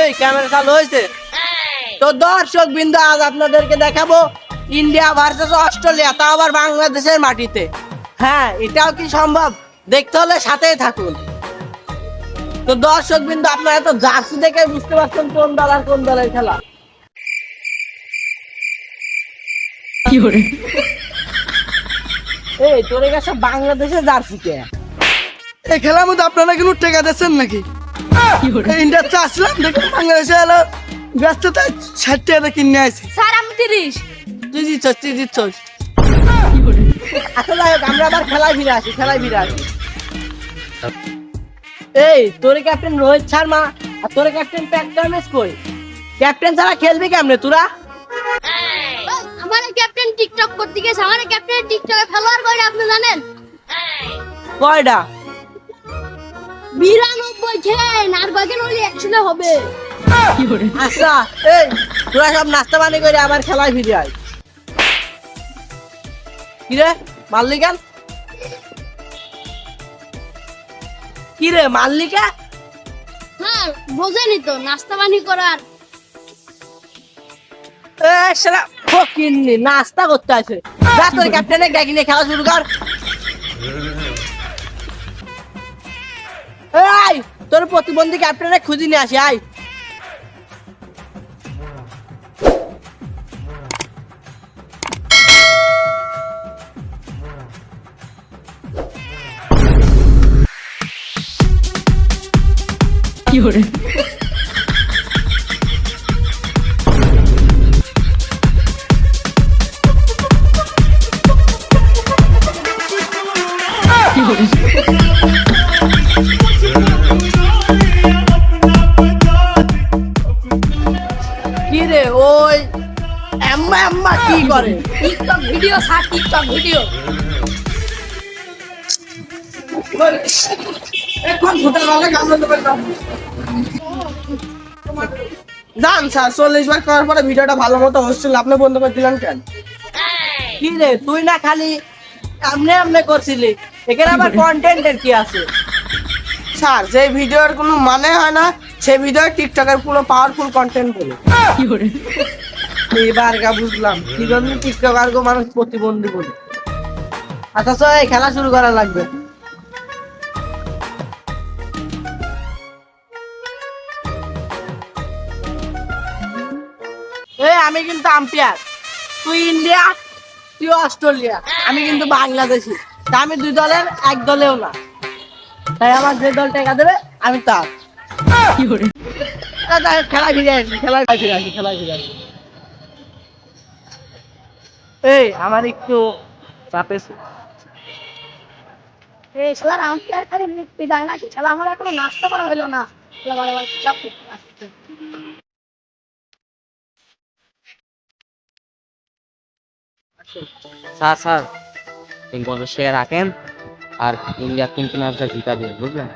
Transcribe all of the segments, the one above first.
এই ক্যামেরা চালু হয়েছে। তো দর্শক বিন্দু আজ আপনাদেরকে দেখাবো ইন্ডিয়া ভার্সেস অস্ট্রেলিয়া তাও আবার বাংলাদেশের মাটিতে। হ্যাঁ এটাও কি সম্ভব? দেখতে হলে সাথেই থাকুন। তো দর্শক বিন্দু আপনারা তো জার্সি দেখে বুঝতে পারছেন কোন দল আর কোন দলের খেলা। এই তোর কাছে বাংলাদেশের জার্সি কে এই খেলার মধ্যে আপনারা কিন্তু টেকা দিচ্ছেন নাকি? ইন্ডিয়াতে আসলাম দেখুন বাংলাদেশে এলো। ব্যস্ততা ষাট টাকা কিনে আছে স্যার আমি তিরিশ। তুই দিচ্ছস তুই দিচ্ছস আচ্ছা আমরা আবার খেলায় ফিরে আসি খেলায় ফিরে আসি। এই তোর ক্যাপ্টেন রোহিত শর্মা আর তোর ক্যাপ্টেন প্যাট কই ক্যাপ্টেন ছাড়া খেলবি কেমনে তোরা? আমার ক্যাপ্টেন টিকটক করতে গেছে আমার ক্যাপ্টেন টিকটকে ফলোয়ার করে আপনি জানেন? কয়টা? বিরানব্বই খেন আর বাকি নলি একশো হবে? আচ্ছা এই তোরা সব নাস্তা পানি করে আবার খেলায় ফিরে আয়। কিরে মারলি কেন কিরে মারলি কে হ্যাঁ বোঝেনি তো নাস্তা পানি করার। এ শালা ফকিন্নি নাস্তা করতে আছে যা তোর ক্যাপ্টেনে খেলা শুরু কর। এই তোর প্রতিবন্ধী ক্যাপ্টেনে খুঁজে নিয়ে আসি আয়। কি আম্মা আম্মা কি করে? TikTok video sir TikTok video. এখন ভোটার হলে গান বলতে পারতাম। জান স্যার চল্লিশ বার করার পরে ভিডিওটা ভালো মতো হচ্ছিল। আপনি বন্ধ করে দিলেন কেন? কি রে তুই না খালি আমনে আমনে করছিলি। এখানে আবার কন্টেন্টের কি আছে? স্যার যে ভিডিওর কোনো মানে হয় না সেই ভিডিও টিকটকের পুরো পাওয়ারফুল কন্টেন্ট বলে। এবার গা বুঝলাম। কি জন্য টিকটক আর মানুষ প্রতিবন্ধী বলে। আচ্ছা চল খেলা শুরু করা লাগবে। এই আমি কিন্তু আম্পায়ার। তুই ইন্ডিয়া তুই অস্ট্রেলিয়া। আমি কিন্তু বাংলাদেশি। তা আমি দুই দলের এক দলেও না। তাই আমার যে দল টেকা দেবে আমি তার। খেলায় ফিরে আসি খেলায় ফিরে আসি খেলা ফিরে আসি। এই আমার একটু চাপে এই স্যার আমাকে আর খালি বিদায় নাকি? খেলা আমার এখনও নাস্তা করা হলো না। খেলা বলে বলে চাপ আসছে। স্যার স্যার তিন পঞ্চাশ টাকা রাখেন আর ইন্ডিয়া কিন্তু ম্যাচটা জিতা দিন বুঝলেন?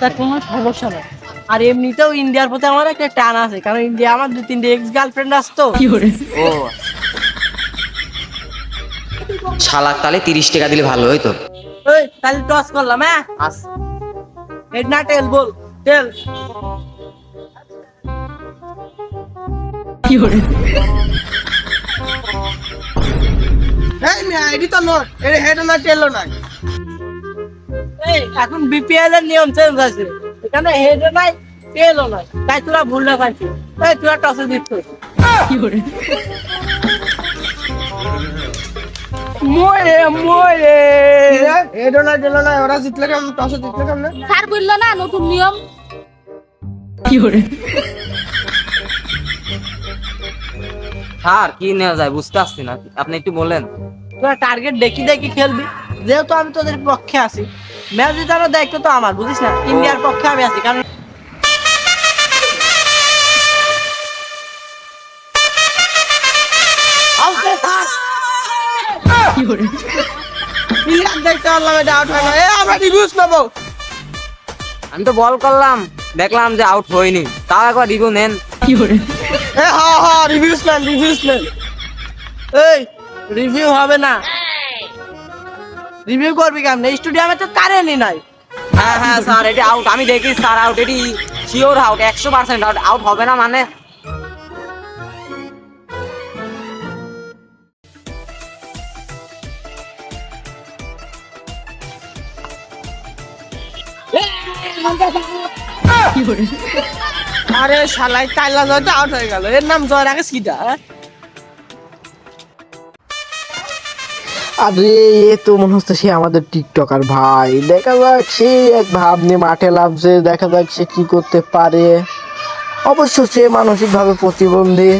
তার কোনো সমস্যা নেই। আর এমনিতেও ইন্ডিয়ার প্রতি আমার একটা টান আছে কারণ ইন্ডিয়া আমার দু তিনটে এক্স গার্লফ্রেন্ড আসতো ও শালাক তাহলে তিরিশ টাকা দিলে ভালো হইতো। ওই তাহলে টস করলাম হ্যাঁ? আস। হেড না টেল বল টেল এই মিয়া এডি তো নোট এটা হেড না টেলো নাই। এই এখন বিপিএল এর নিয়ম চেঞ্জ আছে। এখানে হেডও নাই টেলও নাই। তাই তোরা ভুলটা পাইছিস এই তোরা টসে দিচ্ছিস। মরে মরে। হেড না টেলো নাই ওরা জিতলে কেমন? টসে জিতলে কেমন? স্যার বলল না নতুন নিয়ম। স্যার কি নেওয়া যায় বুঝতে পারছি না। আপনি একটু বলেন। তোরা টার্গেট দেখি দেখি খেলবি। যেহেতু আমি তোদের পক্ষে আছি ম্যাচ জিতানোর দায়িত্ব তো আমার বুঝিস না? ইন্ডিয়ার পক্ষে আমি আছি কারণ দেখতে পারলাম এটা আউট হয় না। এ আমরা রিভিউস নেব। আমি তো বল করলাম দেখলাম যে আউট হয়নি। তাও একবার রিভিউ নেন। এ হা হা রিভিউস নেন রিভিউস নেন। এই রিভিউ হবে না। রিভিউ করবি কেমন? স্টুডিয়ামে তো কারেন্টই নাই। হ্যাঁ হ্যাঁ স্যার এটা আউট আমি দেখি স্যার আউট এটি শিওর আউট একশো পার্সেন্ট আউট আউট হবে না মানে আরে শালাই কাইলা জয় তো আউট হয়ে গেল। এর নাম জয় রাখেস কিটা হ্যাঁ? আরে, এ তো মনে হচ্ছে সে আমাদের টিকটকার ভাই। দেখা যাক, সে এক ভাব নিয়ে মাঠে লাভছে দেখা যাক সে কি করতে পারে। অবশ্য সে মানসিকভাবে প্রতিবন্ধী।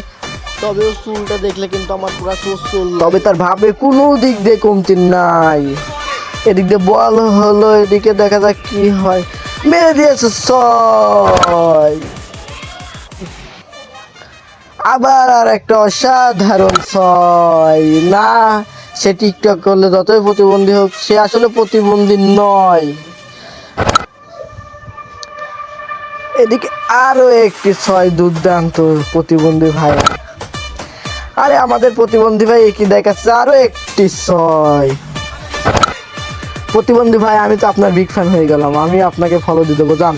তবে চুলটা দেখলে কিন্তু আমার পুরো চোখ চুল তবে তার ভাবে কোনো দিক দিয়ে কমতি নাই। এদিক দিয়ে বল হলো, এদিকে দেখা যাক কি হয়। মেরে দিয়েছে ছয় আবার আর একটা অসাধারণ ছয়। না, সে টিকটক করলে যতই প্রতিবন্ধী হোক, সে আসলে প্রতিবন্ধী নয়। এদিকে আরও একটি ছয় দুর্দান্ত প্রতিবন্ধী ভাই। আরে, আমাদের প্রতিবন্ধী ভাই কি দেখাচ্ছে, আরও একটি ছয়। প্রতিবন্ধী ভাই, আমি তো আপনার বিগ ফ্যান হয়ে গেলাম। আমি আপনাকে ফলো দিয়ে দেবো, যান।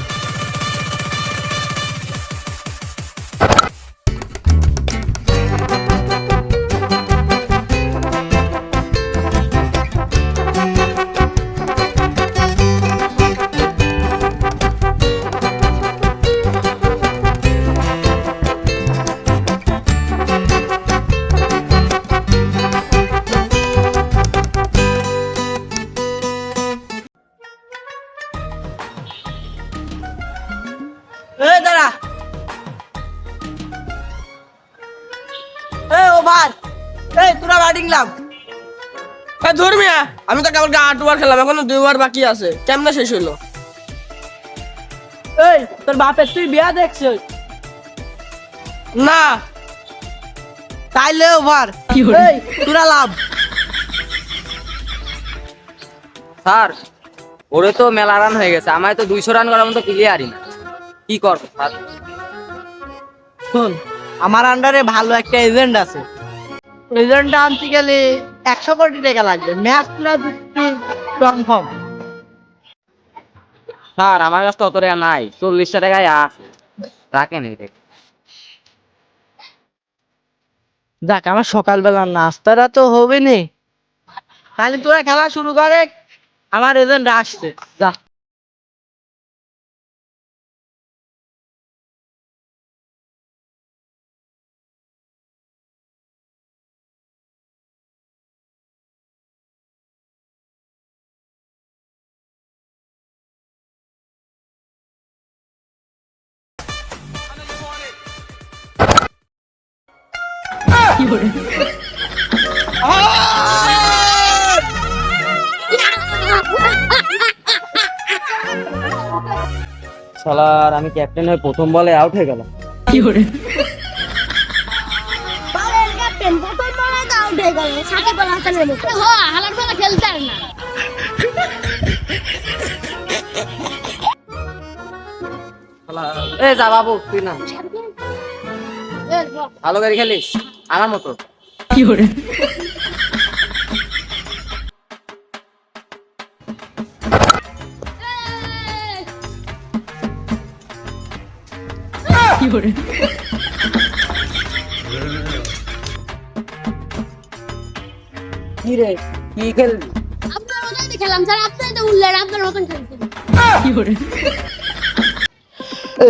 ওভার এই তোরা এ ধর মিয়া আমি তো কেবল খেলাম এখনও বাকি আছে। কেমনে শেষ হইল? এই তোর বাপের তুই বিয়া দেখছিস? না। তাইলে ওভার। এই তোরা লাভ স্যার ওরে তো মেলা রান হয়ে গেছে আমায় তো দুইশো রান করার মতো ক্লিয়ারই না। কি করব স্যার? শোন আমার আন্ডারে ভালো একটা এজেন্ট আছে। আনতে গেলে একশো কোটি টাকা লাগবে। পুরা কনফার্ম স্যার আমার কাছে অত টাকা নাই। চল্লিশটা টাকায় আছে। রাখেন এই। দেখ আমার সকালবেলা নাস্তাটা তো হবে নি তাহলে তোরা খেলা শুরু করে আমার এজেন্ট আসছে। যা। শালার আমি ক্যাপ্টেন হয়ে প্রথম বলে আউট হয়ে গেলাম। বালের ক্যাপ্টেন প্রথম বলে আউট হয়ে গেল। সাকিব আল হাসানের হ হালার বলে খেলতে না। এ যা বাবু তুই না। ভালো করে খেলিস? আমার মতো। কি রে কি খেলবি? আপনার মতন খেলাম স্যার আপনি তো উল্লেন আপনার মতন খেলছেন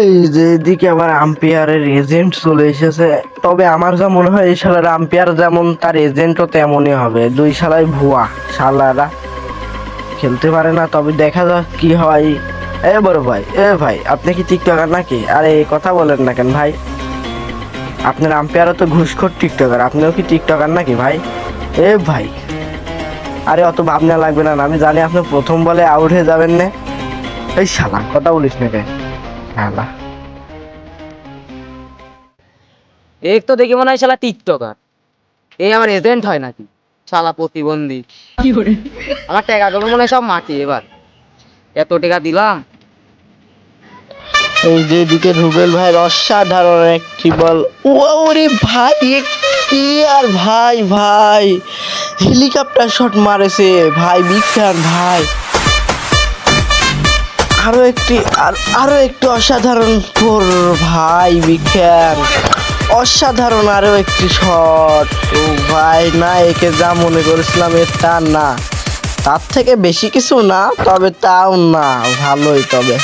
এই যে এদিকে আবার আম্পায়ারের এজেন্ট চলে এসেছে। তবে আমার যা মনে হয়, এই শালার আম্পায়ার যেমন তার এজেন্টও তেমনই হবে। দুই শালাই ভুয়া। শালারা খেলতে পারে না, তবে দেখা যাক কি হয়। এ বড় ভাই, এ ভাই, আপনি কি টিকটকার নাকি? আরে এই কথা বলেন না কেন ভাই? আপনার আম্পায়ারও তো ঘুষখোর টিকটকার, আপনিও কি টিকটকার নাকি ভাই? এ ভাই, আরে, অত ভাবনা লাগবে না আমি জানি আপনি প্রথম বলে আউট হয়ে যাবেন না। এই শালা, কথা বলিস না কে শালা। এক তো দেখি মনে হয় শালা টিকটকার। এই আমার এজেন্ট হয় নাকি? শালা প্রতিবন্ধী। আমার টাকাগুলো মনে হয় সব মাটি এবার। এত টাকা দিলাম। এই যে এদিকে রুবেল ভাইয়ের অসাধারণ একটি বল। ওরে ভাই এ কি আর ভাই ভাই? হেলিকপ্টার শট মারেছে। ভাই ফ্যান ভাই। আরও একটি আর- আরও একটি অসাধারণ ভাই বিজ্ঞান অসাধারণ আরও একটি শট ও ভাই না একে যা মনে করেছিলাম এর তা না। তার থেকে বেশি কিছু না তবে তাও না ভালোই তবে।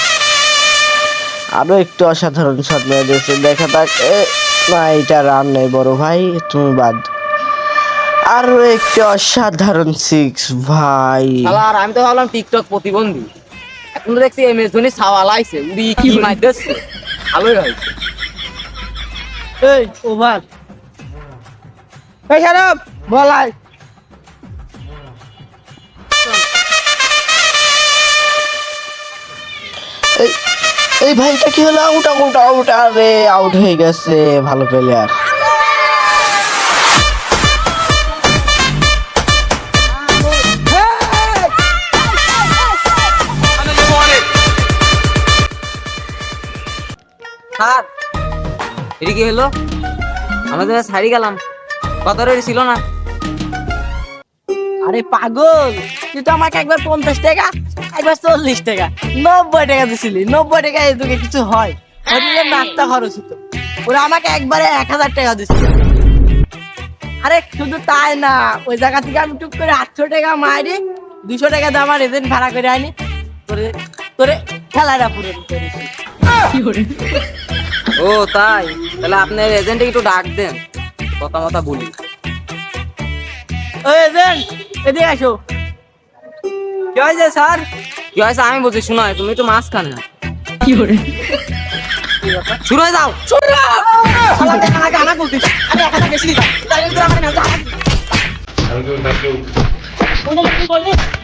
আরও একটু অসাধারণ শট মেরে দিয়েছে। দেখা যাক এ, না এটা রান নেই বড় ভাই তুমি বাদ। আরও একটি অসাধারণ সিক্স ভাই। আর আমি তো ভাবলাম টিকটক প্রতিবন্ধী। এখন দেখছি এম এস ধোনি সাওয়াল আইছে উড়ি কি মাইতেছে ভালোই হয়েছে। এই ওভার এই খারাপ বলাই এই এই ভাইটা কি হলো আউট আউট আউট আরে আউট হয়ে গেছে ভালো প্লেয়ার স্যার এটা কি হলো? আমরা তো হারিয়ে গেলাম। কত ছিল না। আরে পাগল, তুই তো আমাকে একবার পঞ্চাশ টাকা, একবার চল্লিশ টাকা, নব্বই টাকা দিছিলি। নব্বই টাকা তোকে কিছু হয়। ওদিকে নাস্তা খরচ হতো ওরা আমাকে একবারে এক হাজার টাকা দিছিল আরে শুধু তাই না, ওই জায়গা থেকে আমি টুক করে আটশো টাকা মারি দুশো টাকা দিয়ে আমার এজেন্ট ভাড়া করে আনি। তোরে তোরে খেলাটা পুরো করেছি। ও তাই? তাহলে আপনার এজেন্টে একটু ডাক দেন। কথা মতা বলি। ওই এজেন্ট এদিকে আসো। কি হয়েছে স্যার? কি হয়েছে? আমি বলছি শোনো তুমি তো মাছ খান না। শুরু হয়ে যাও। দিতাম তাই জন্য তোরা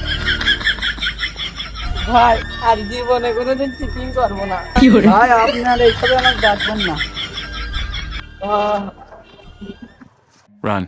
ভাই আর জীবনে কোনোদিন চিটিং করব না। ভাই আপনার এইসবে আমার ডাকবেন না। Run.